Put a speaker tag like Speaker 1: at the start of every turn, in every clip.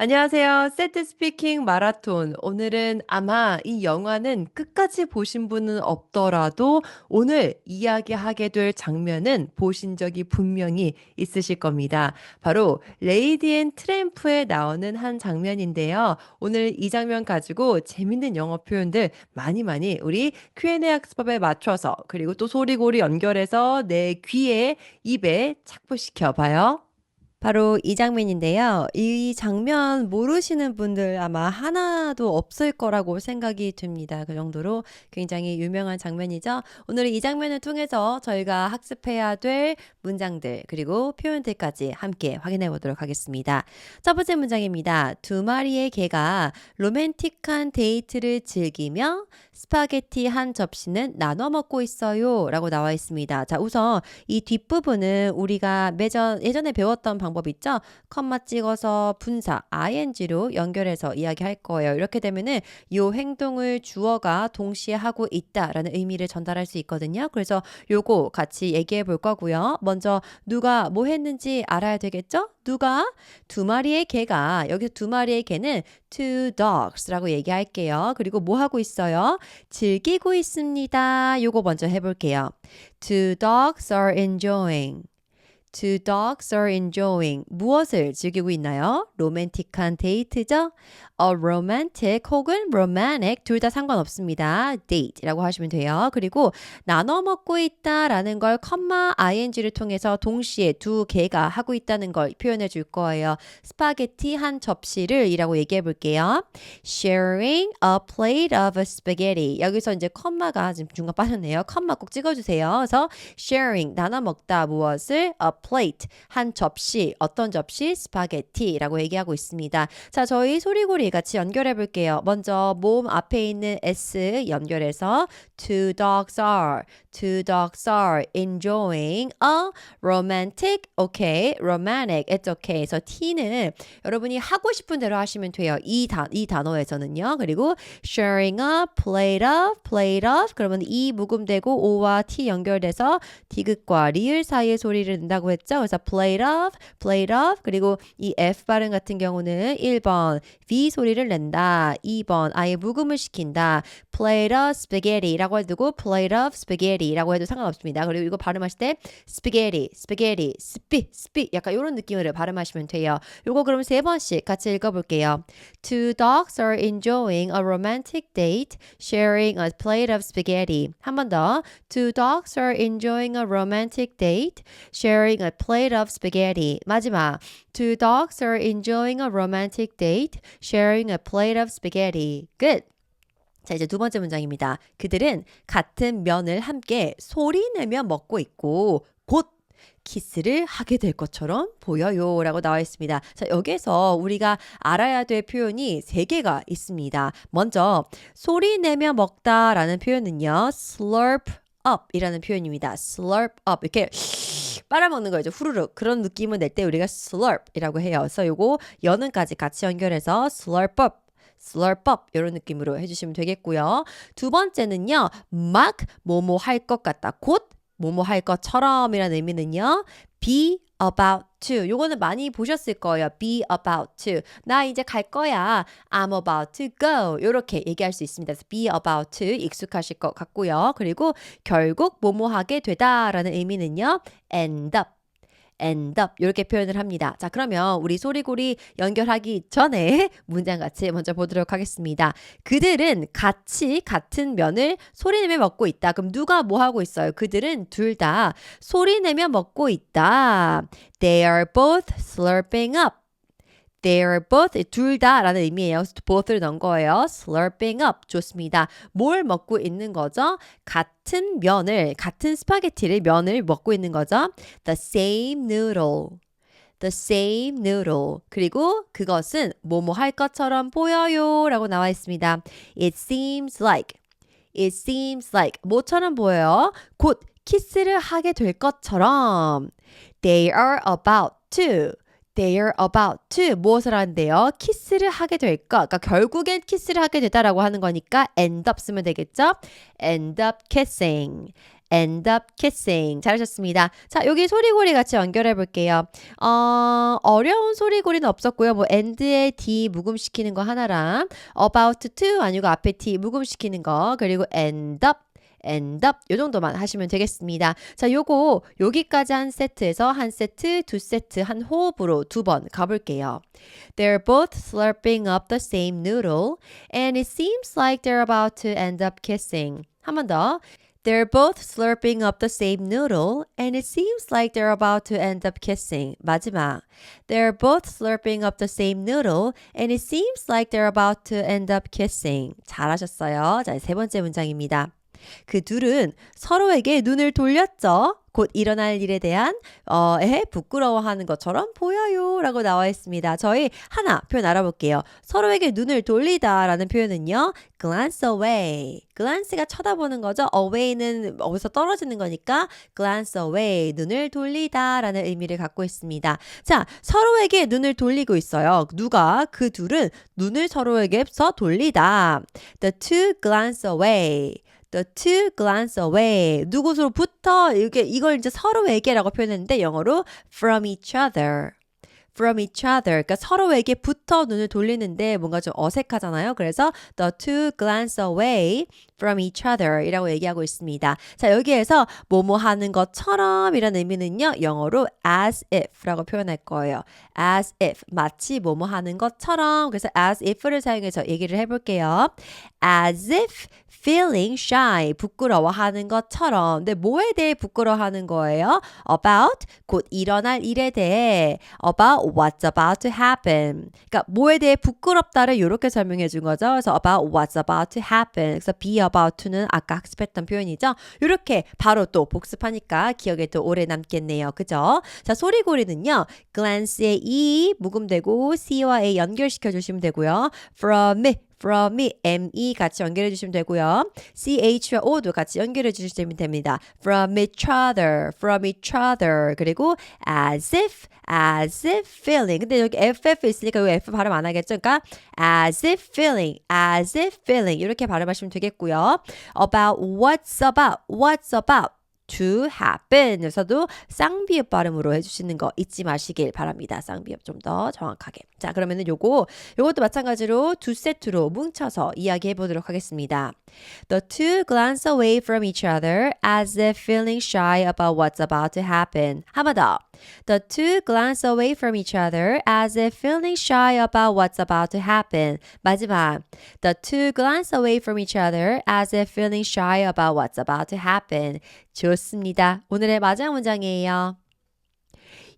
Speaker 1: 안녕하세요. 세트 스피킹 마라톤. 오늘은 아마 이 영화는 끝까지 보신 분은 없더라도 오늘 이야기하게 될 장면은 보신 적이 분명히 있으실 겁니다. 바로 레이디 앤 트램프에 나오는 한 장면인데요. 오늘 이 장면 가지고 재밌는 영어 표현들 많이 많이 우리 Q&A 학습법에 맞춰서 그리고 또 소리고리 연결해서 내 귀에 입에 착붙시켜 봐요. 바로 이 장면인데요. 이 장면 모르시는 분들 아마 하나도 없을 거라고 생각이 듭니다. 그 정도로 굉장히 유명한 장면이죠. 오늘은 이 장면을 통해서 저희가 학습해야 될 문장들 그리고 표현들까지 함께 확인해 보도록 하겠습니다. 첫 번째 문장입니다. 두 마리의 개가 로맨틱한 데이트를 즐기며 스파게티 한 접시는 나눠 먹고 있어요. 라고 나와 있습니다. 자, 우선 이 뒷부분은 우리가 매전, 예전에 배웠던 방법 있죠? 컴마 찍어서 분사, ing로 연결해서 이야기할 거예요. 이렇게 되면은 이 행동을 주어가 동시에 하고 있다라는 의미를 전달할 수 있거든요. 그래서 요거 같이 얘기해 볼 거고요. 먼저 누가 뭐 했는지 알아야 되겠죠? 누가 두 마리의 개가 여기서 두 마리의 개는 two dogs라고 얘기할게요. 그리고 뭐 하고 있어요? 즐기고 있습니다. 요거 먼저 해볼게요. Two dogs are enjoying. Two dogs are enjoying. 무엇을 즐기고 있나요? 로맨틱한 데이트죠? A romantic 혹은 romantic 둘 다 상관없습니다. date라고 하시면 돼요. 그리고 나눠 먹고 있다라는 걸 컴마 ing를 통해서 동시에 두 개가 하고 있다는 걸 표현해 줄 거예요. 스파게티 한 접시를 이라고 얘기해 볼게요. Sharing a plate of spaghetti. 여기서 이제 컴마가 지금 중간 빠졌네요. 컴마 꼭 찍어주세요. 그래서 sharing 나눠 먹다 무엇을 a plate 한 접시 어떤 접시 스파게티라고 얘기하고 있습니다. 자 저희 소리고리 같이 연결해 볼게요. 먼저 몸 앞에 있는 s 연결해서 two dogs are two dogs are enjoying a romantic okay romantic it's okay 그래서 t는 여러분이 하고 싶은 대로 하시면 돼요. 이, 단, 이 단어에서는요. 그리고 sharing a plate of plate of 그러면 이 묵음되고 o와 t 연결돼서 디귿과 리을 사이의 소리를 낸다고 했죠. 그래서 plate of plate of 그리고 이 f 발음 같은 경우는 1번 v 소리를 낸다. 2번 아예 묵음을 시킨다. plate of spaghetti라고 해두고 plate of spaghetti라고 해도 상관없습니다. 그리고 이거 발음하실 때 spaghetti, spaghetti, spi, spi 약간 이런 느낌으로 발음하시면 돼요. 요거 그럼 세 번씩 같이 읽어볼게요. Two dogs are enjoying a romantic date, sharing a plate of spaghetti. 한 번 더. Two dogs are enjoying a romantic date, sharing a plate of spaghetti. 마지막. Two dogs are enjoying a romantic date, sharing a plate of spaghetti. Good. 자, 이제 두 번째 문장입니다. 그들은 같은 면을 함께 소리 내며 먹고 있고 곧 키스를 하게 될 것처럼 보여요. 라고 나와 있습니다. 자, 여기에서 우리가 알아야 될 표현이 세 개가 있습니다. 먼저, 소리 내며 먹다 라는 표현은요, slurp up 이라는 표현입니다. slurp up. 이렇게 빨아먹는 거죠. 후루룩. 그런 느낌을 낼 때 우리가 slurp 이라고 해요. 그래서 요거 연은까지 같이 연결해서 slurp up slurp up 이런 느낌으로 해주시면 되겠고요. 두 번째는요, 막 뭐뭐 할 것 같다. 곧 뭐뭐 할 것처럼이라는 의미는요. be about to. 요거는 많이 보셨을 거예요. be about to. 나 이제 갈 거야. I'm about to go. 요렇게 얘기할 수 있습니다. 그래서 be about to 익숙하실 것 같고요. 그리고 결국 뭐뭐 하게 되다라는 의미는요. end up. End up 이렇게 표현을 합니다. 자, 그러면 우리 소리고리 연결하기 전에 문장 같이 먼저 보도록 하겠습니다. 그들은 같이 같은 면을 소리내며 먹고 있다. 그럼 누가 뭐 하고 있어요? 그들은 둘 다 소리내며 먹고 있다. They are both slurping up. They are both 둘 다라는 의미예요. both를 넣은 거예요. slurping up 좋습니다. 뭘 먹고 있는 거죠? 같은 면을 같은 스파게티를 면을 먹고 있는 거죠. The same noodle. The same noodle. 그리고 그것은 뭐뭐 할 것처럼 보여요 라고 나와 있습니다. It seems like. It seems like. 뭐처럼 보여요? 곧 키스를 하게 될 것처럼. They are about to. They're about to 무엇을 하는데요? 키스를 하게 될 것. 그러니까 결국엔 키스를 하게 되다라고 하는 거니까 end up 쓰면 되겠죠? end up kissing.
Speaker 2: end up kissing. 잘하셨습니다. 자, 여기 소리고리 같이 연결해 볼게요. 어, 어려운 소리고리는 없었고요. 뭐 end에 d 묵음시키는 거 하나랑 about to 아니고 앞에 t 묵음시키는 거 그리고 end up end up 요 정도만 하시면 되겠습니다. 자, 요거 여기까지 한 세트에서 한 세트, 두 세트 한 호흡으로 두 번 가볼게요. They're both slurping up the same noodle and it seems like they're about to end up kissing. 한 번 더. They're both slurping up the same noodle and it seems like they're about to end up kissing. 마지막. They're both slurping up the same noodle and it seems like they're about to end up kissing. 잘하셨어요. 자, 세 번째 문장입니다. 그 둘은 서로에게 눈을 돌렸죠. 곧 일어날 일에 대한 어, 에 부끄러워하는 것처럼 보여요 라고 나와 있습니다. 저희 하나 표현 알아볼게요. 서로에게 눈을 돌리다 라는 표현은요. glance away. glance가 쳐다보는 거죠. away는 어디서 떨어지는 거니까 glance away. 눈을 돌리다 라는 의미를 갖고 있습니다. 자, 서로에게 눈을 돌리고 있어요. 누가? 그 둘은 눈을 서로에게서 돌리다. The two glance away. The two glance away. 누구로부터 이게 이걸 이제 서로에게라고 표현했는데 영어로 from each other. From each other. 그러니까 서로에게부터 눈을 돌리는데 뭔가 좀 어색하잖아요. 그래서 the two glance away from each other 이라고 얘기하고 있습니다. 자, 여기에서 뭐뭐 하는 것처럼 이런 의미는요. 영어로 as if 라고 표현할 거예요. as if. 마치 뭐뭐 하는 것처럼. 그래서 as if를 사용해서 얘기를 해 볼게요. as if feeling shy. 부끄러워하는 것처럼. 근데 뭐에 대해 부끄러워하는 거예요? about 곧 일어날 일에 대해 about what's about to happen. 그러니까 뭐에 대해 부끄럽다를 이렇게 설명해 준 거죠. 그래서 about what's about to happen. 그래서 be about to는 아까 학습했던 표현이죠. 이렇게 바로 또 복습하니까 기억에 또 오래 남겠네요. 그죠? 자, 소리고리는요. glance의 e 묵음되고 c와 a 연결시켜 주시면 되고요. from it from me, me 같이 연결해 주시면 되고요. ch와 o도 같이 연결해 주시면 됩니다. from each other, from each other. 그리고 as if, as if feeling. 근데 여기 ff 있으니까 이 f 발음 안 하겠죠? 그러니까 as if feeling, as if feeling 이렇게 발음하시면 되겠고요. about what's about, what's about. To happen. 여기서도 쌍비읍 발음으로 해주시는 거 잊지 마시길 바랍니다. 쌍비읍 좀 더 정확하게. 자, 그러면은 요거, 요것도 마찬가지로 두 세트로 뭉쳐서 이야기해 보도록 하겠습니다. The two glance away from each other as if feeling shy about what's about to happen. 한 번 더. The two glance away from each other as if feeling shy about what's about to happen. 마지막. The two glance away from each other as if feeling shy about what's about to happen. 좋습니다. 오늘의 마지막 문장이에요.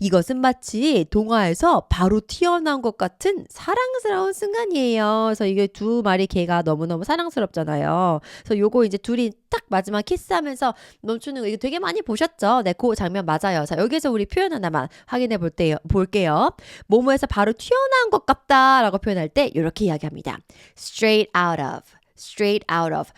Speaker 2: 이것은 마치 동화에서 바로 튀어나온 것 같은 사랑스러운 순간이에요. 그래서 이게 두 마리 개가 너무너무 사랑스럽잖아요. 그래서 요거 이제 둘이 딱 마지막 키스하면서 멈추는 거 이거 되게 많이 보셨죠? 네, 그 장면 맞아요. 자, 여기서 우리 표현 하나만 확인해 볼게요. 볼게요. 모모에서 바로 튀어나온 것 같다라고 표현할 때 이렇게 이야기합니다. straight out of, straight out of.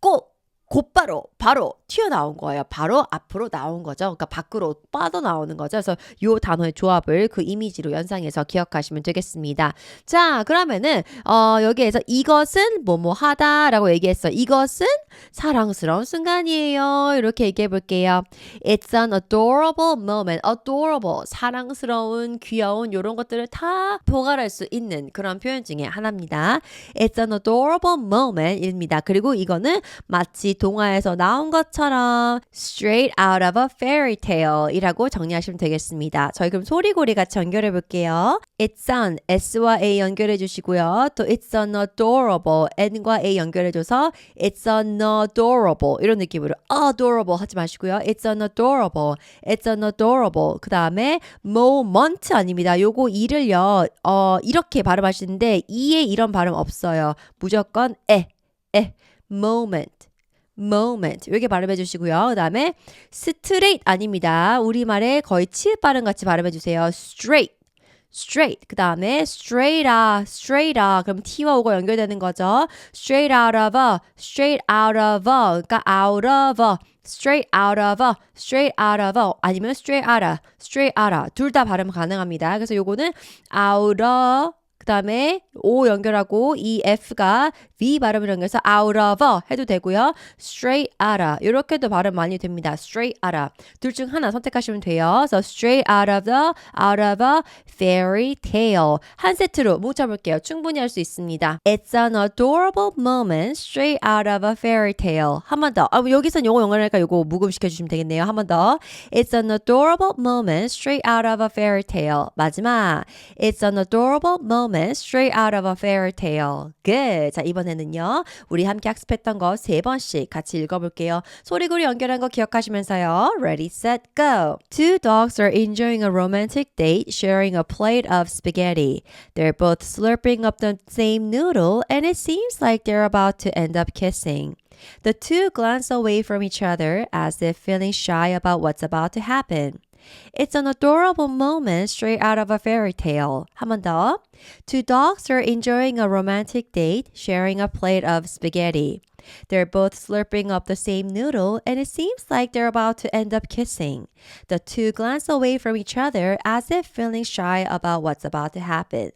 Speaker 2: 꼭 곧바로 바로 튀어나온 거예요. 바로 앞으로 나온 거죠. 그러니까 밖으로 빠져나오는 거죠. 그래서 요 단어의 조합을 그 이미지로 연상해서 기억하시면 되겠습니다. 자, 그러면은 어 여기에서 이것은 뭐뭐 하다라고 얘기했어. 이것은 사랑스러운 순간이에요. 이렇게 얘기해 볼게요. It's an adorable moment. adorable 사랑스러운 귀여운 이런 것들을 다 포괄할 수 있는 그런 표현 중에 하나입니다. It's an adorable moment입니다. 그리고 이거는 마치 동화에서 나온 것처럼 straight out of a fairy tale 이라고 정리하시면 되겠습니다. 저희 그럼 소리고리 같이 연결해 볼게요. It's an S와 A 연결해 주시고요. 또 It's an adorable N과 A 연결해 줘서 It's an adorable 이런 느낌으로 adorable 하지 마시고요. It's an adorable It's an adorable 그 다음에 moment 아닙니다. 요거 이를요 어, 이렇게 발음하시는데 이에 이런 발음 없어요. 무조건 에, 에, moment moment 이렇게 발음해 주시고요. 그 다음에 straight 아닙니다. 우리말에 거의 치읓 발음 같이 발음해 주세요. straight straight 그 다음에 straight out straight out 그럼 t와 o가 연결되는 거죠. straight out of a straight out of a 그러니까 out of a straight out of a straight out of a 아니면 straight out of straight out of 둘 다 발음 가능합니다. 그래서 요거는 out of 그 그다음에 O 연결하고 이 F가 V 발음을 연결해서 out of 해도 되고요. straight outta 이렇게도 발음 많이 됩니다. straight outta 둘중 하나 선택하시면 돼요. So straight out of the out of a fairy tale 한 세트로 뭉쳐볼게요. 충분히 할 수 있습니다. It's an adorable moment straight out of a fairy tale. 한 번 더. 아, 뭐 여기선 영어 영어니까 요거 묵음시켜 주시면 되겠네요. 한 번 더. It's an adorable moment straight out of a fairy tale. 마지막. It's an adorable moment straight out of a fairy tale. Good. 자, 이번에는요. 우리 함께 학습했던 거 세 번씩 같이 읽어볼게요. 소리구리 연결한 거 기억하시면서요. Ready, set, go. Two dogs are enjoying a romantic date sharing a plate of spaghetti. They're both slurping up the same noodle and it seems like they're about to end up kissing. The two glance away from each other as if feeling shy about what's about to happen. It's an adorable moment straight out of a fairy tale. 한 번 더. Two dogs are enjoying a romantic date, sharing a plate of spaghetti. They're both slurping up the same noodle, and it seems like they're about to end up kissing. The two glance away from each other as if feeling shy about what's about to happen.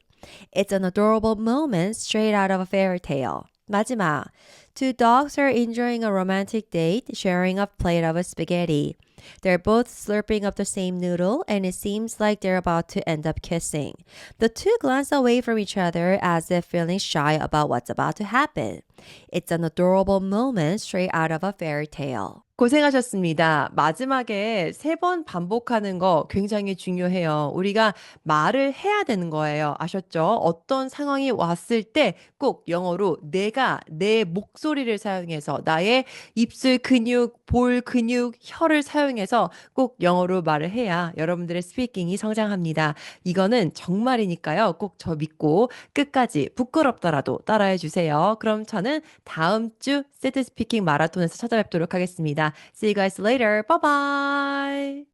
Speaker 2: It's an adorable moment straight out of a fairy tale. 마지막. Two dogs are enjoying a romantic date, sharing a plate of spaghetti. They're both slurping up the same noodle, and it seems like they're about to end up kissing. The two glance away from each other as if feeling shy about what's about to happen. It's an adorable moment straight out of a fairy tale.
Speaker 1: 고생하셨습니다. 마지막에 세 번 반복하는 거 굉장히 중요해요. 우리가 말을 해야 되는 거예요. 아셨죠? 어떤 상황이 왔을 때 꼭 영어로 내가 내 목소리를 사용해서 나의 입술 근육, 볼 근육, 혀를 사용해서 꼭 영어로 말을 해야 여러분들의 스피킹이 성장합니다. 이거는 정말이니까요. 꼭 저 믿고 끝까지 부끄럽더라도 따라해 주세요. 그럼 저는 다음 주 세트 스피킹 마라톤에서 찾아뵙도록 하겠습니다. See you guys later. Bye bye.